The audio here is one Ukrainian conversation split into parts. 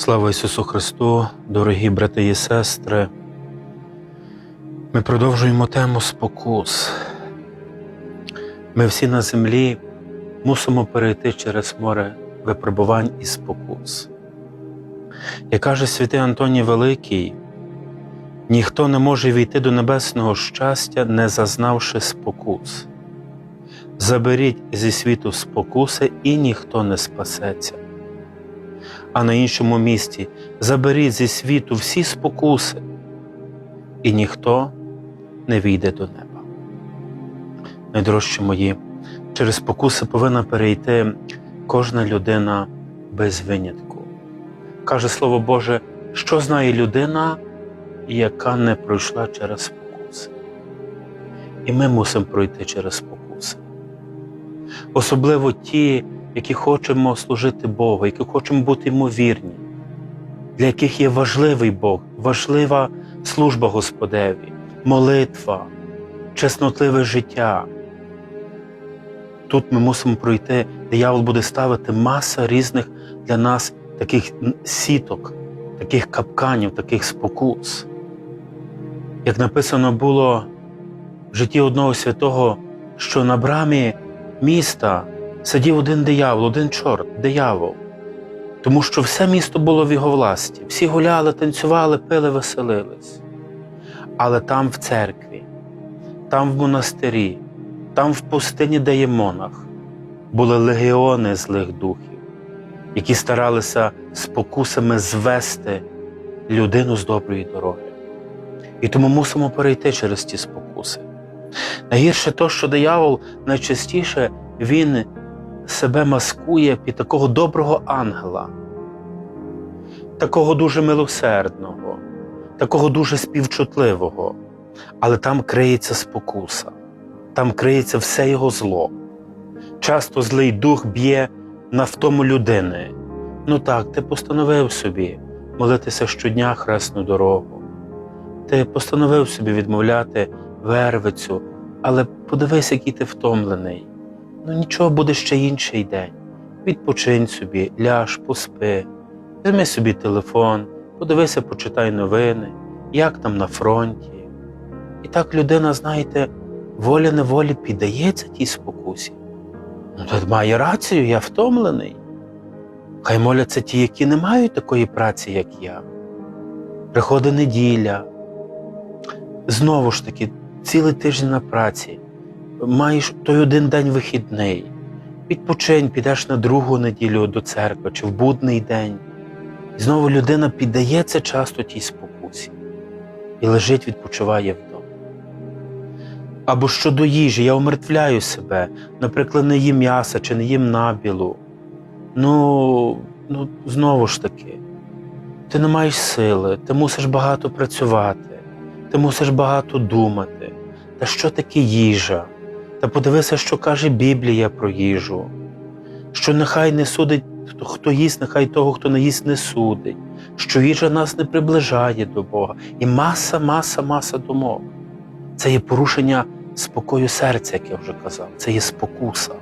Слава Ісусу Христу, дорогі брати і сестри. Ми продовжуємо тему спокус. Ми всі на землі мусимо перейти через море випробувань і спокус. Як каже святий Антоній Великий, ніхто не може війти до небесного щастя, не зазнавши спокус. Заберіть зі світу спокуси, і ніхто не спасеться а на іншому місці заберіть зі світу всі спокуси, і ніхто не війде до неба. Найдорожчі мої, через спокуси повинна перейти кожна людина без винятку. Каже Слово Боже, що знає людина, яка не пройшла через спокуси. І ми мусимо пройти через спокуси. Особливо ті, які хочемо служити Богу, які хочемо бути йому вірні, для яких є важливий Бог, важлива служба Господеві, молитва, чеснотливе життя. Тут ми мусимо пройти, диявол буде ставити маса різних для нас таких сіток, таких капканів, таких спокус. Як написано було в житті одного святого, що на брамі міста сидів один диявол, один чорт, диявол. Тому що все місто було в його власті. Всі гуляли, танцювали, пили, веселились. Але там в церкві, там в монастирі, там в пустині, де є монах, були легіони злих духів, які старалися спокусами звести людину з доброї дороги. І тому мусимо перейти через ті спокуси. Найгірше то, що диявол найчастіше він себе маскує під такого доброго ангела, такого дуже милосердного, такого дуже співчутливого, але там криється спокуса, там криється все його зло. Часто злий дух б'є на втому людини. Ну так, ти постановив собі молитися щодня хресну дорогу. Ти постановив собі відмовляти вервицю, але подивись, який ти втомлений. Ну нічого буде ще інший день. Відпочинь собі, ляж, поспи, візьми собі телефон, подивися, почитай новини, як там на фронті. І так людина, знаєте, воля неволі піддається тій спокусі. Ну, тут має рацію, я втомлений. Хай моляться ті, які не мають такої праці, як я. Приходить неділя. Знову ж таки, цілий тиждень на праці маєш той один день вихідний, відпочинь, підеш на другу неділю до церкви чи в будний день. І знову людина піддається часто тій спокусі і лежить, відпочиває вдома. Або щодо їжі, я умертвляю себе, наприклад, не їм м'яса чи не їм набілу. Ну, ну, знову ж таки, ти не маєш сили, ти мусиш багато працювати, ти мусиш багато думати. Та що таке їжа? Та подивися, що каже Біблія про їжу, що нехай не судить, хто їсть, нехай того, хто не їсть, не судить, що їжа нас не приближає до Бога. І маса, маса, маса думок. Це є порушення спокою серця, як я вже казав, це є спокуса.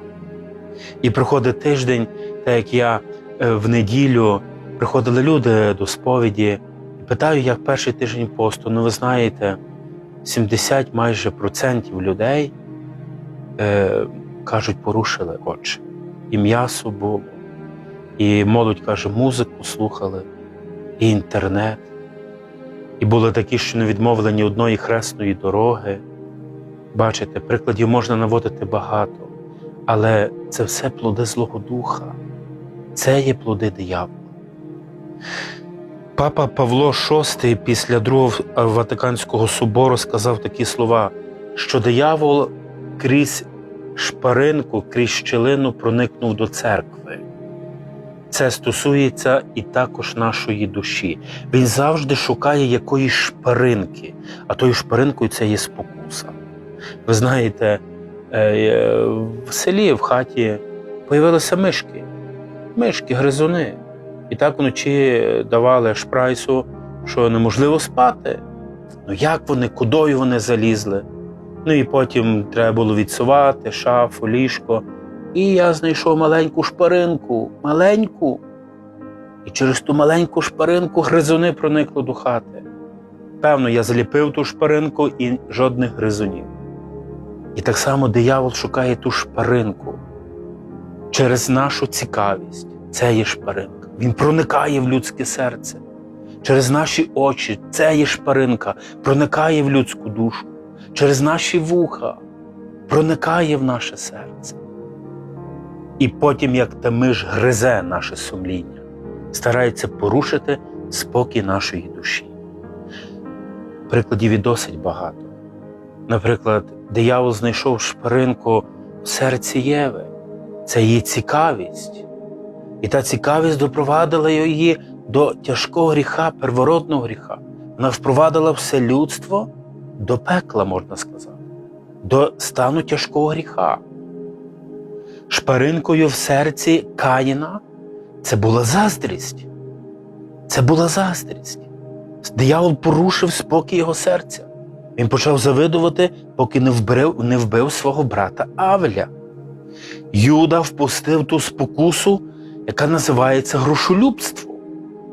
І приходить тиждень, так як я е, в неділю приходили люди до сповіді, і питаю, як перший тиждень посту. Ну, ви знаєте, 70 майже процентів людей е, кажуть, порушили очі. І м'ясо було, і молодь каже, музику слухали, і інтернет. І були такі, що не відмовлені одної хресної дороги. Бачите, прикладів можна наводити багато, але це все плоди Злого Духа, це є плоди диявола. Папа Павло VI після Другого Ватиканського собору сказав такі слова, що диявол крізь шпаринку, крізь щелину проникнув до церкви. Це стосується і також нашої душі. Він завжди шукає якоїсь шпаринки, а тою шпаринкою це є спокуса. Ви знаєте, е, в селі, в хаті появилися мишки, мишки, гризуни. І так вночі давали шпрайсу, що неможливо спати. Ну як вони, кудою вони залізли? Ну і потім треба було відсувати шафу, ліжко. І я знайшов маленьку шпаринку, маленьку. і через ту маленьку шпаринку гризуни проникло до хати. Певно, я заліпив ту шпаринку і жодних гризунів. І так само диявол шукає ту шпаринку через нашу цікавість. Це є шпаринка. Він проникає в людське серце. Через наші очі це є шпаринка, проникає в людську душу, через наші вуха проникає в наше серце. І потім, як та миш гризе наше сумління, старається порушити спокій нашої душі. Прикладів і досить багато. Наприклад, диявол знайшов шпаринку в серці Єви. Це її цікавість. І та цікавість допровадила її до тяжкого гріха, первородного гріха. Вона впровадила все людство до пекла, можна сказати, до стану тяжкого гріха. Шпаринкою в серці Каїна це була заздрість. Це була заздрість. Диявол порушив спокій його серця. Він почав завидувати, поки не вбив, не вбив свого брата Авеля. Юда впустив ту спокусу, яка називається грошолюбство.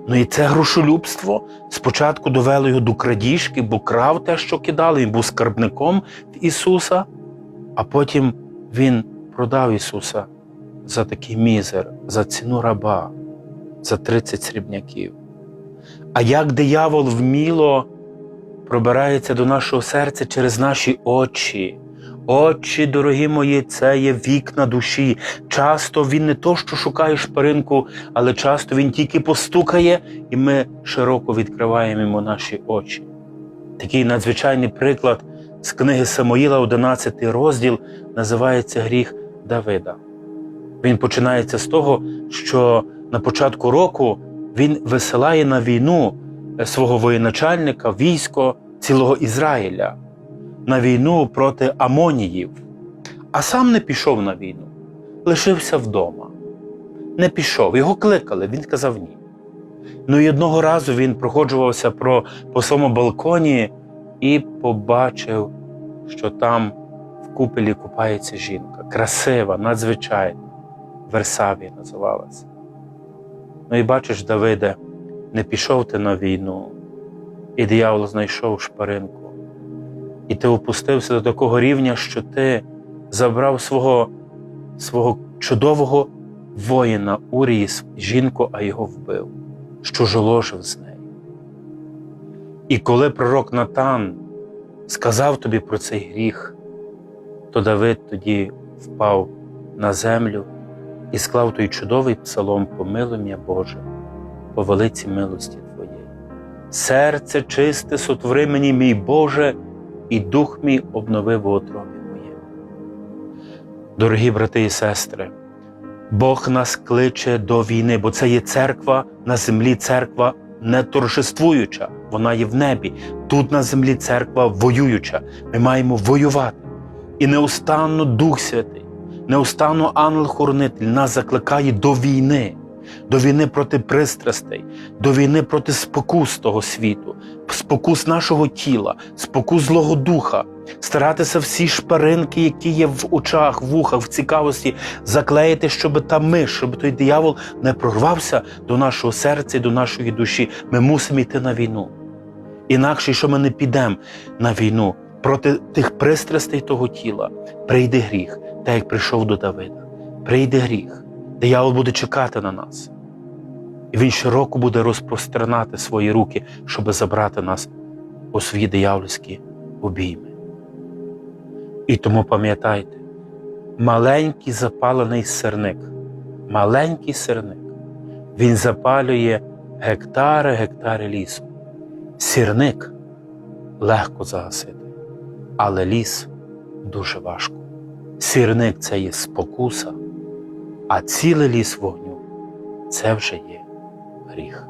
Ну і це грошолюбство спочатку довело його до крадіжки, бо крав те, що кидали, він був скарбником Ісуса, а потім він продав Ісуса за такий мізер, за ціну раба, за 30 срібняків. А як диявол вміло пробирається до нашого серця через наші очі. Очі, дорогі мої, це є вікна душі. Часто він не то, що шукає шпаринку, але часто він тільки постукає, і ми широко відкриваємо йому наші очі. Такий надзвичайний приклад з книги Самоїла, 11 розділ, називається Гріх Давида. Він починається з того, що на початку року він висилає на війну свого воєначальника, військо цілого Ізраїля на війну проти Амоніїв, а сам не пішов на війну, лишився вдома. Не пішов, його кликали, він сказав ні. Ну і одного разу він проходжувався про, по своєму балконі і побачив, що там в купелі купається жінка. Красива, надзвичайна. Версавія називалася. Ну і бачиш, Давиде, не пішов ти на війну, і диявол знайшов шпаринку. І ти опустився до такого рівня, що ти забрав свого свого чудового воїна Урії, жінку, а його вбив, що жоложив з нею. І коли пророк Натан сказав тобі про цей гріх, то Давид тоді впав на землю і склав той чудовий псалом «Помилуй Боже, по велиці милості Твоєї. Серце чисте сотвори мені, мій Боже, і дух мій обновив в отробі моє. Дорогі брати і сестри, Бог нас кличе до війни, бо це є церква на землі, церква не торжествуюча, вона є в небі. Тут на землі церква воююча. Ми маємо воювати. І неустанно Дух Святий, неустанно ангел-хоронитель нас закликає до війни, до війни проти пристрастей, до війни проти спокус того світу, спокус нашого тіла, спокус Злого Духа, старатися всі шпаринки, які є в очах, в вухах, в цікавості, заклеїти, щоб та миш, щоб той диявол не прорвався до нашого серця і до нашої душі. Ми мусимо йти на війну. Інакше, що ми не підемо на війну проти тих пристрастей того тіла, прийде гріх, так як прийшов до Давида. Прийде гріх. Диявол буде чекати на нас. І він щороку буде розпростернати свої руки, щоб забрати нас у свої диявольські обійми. І тому пам'ятайте, маленький запалений сирник, маленький сирник, він запалює гектари, гектари лісу. Сірник легко загасити, але ліс дуже важко. Сірник це є спокуса, а цілий ліс вогню це вже є гріх.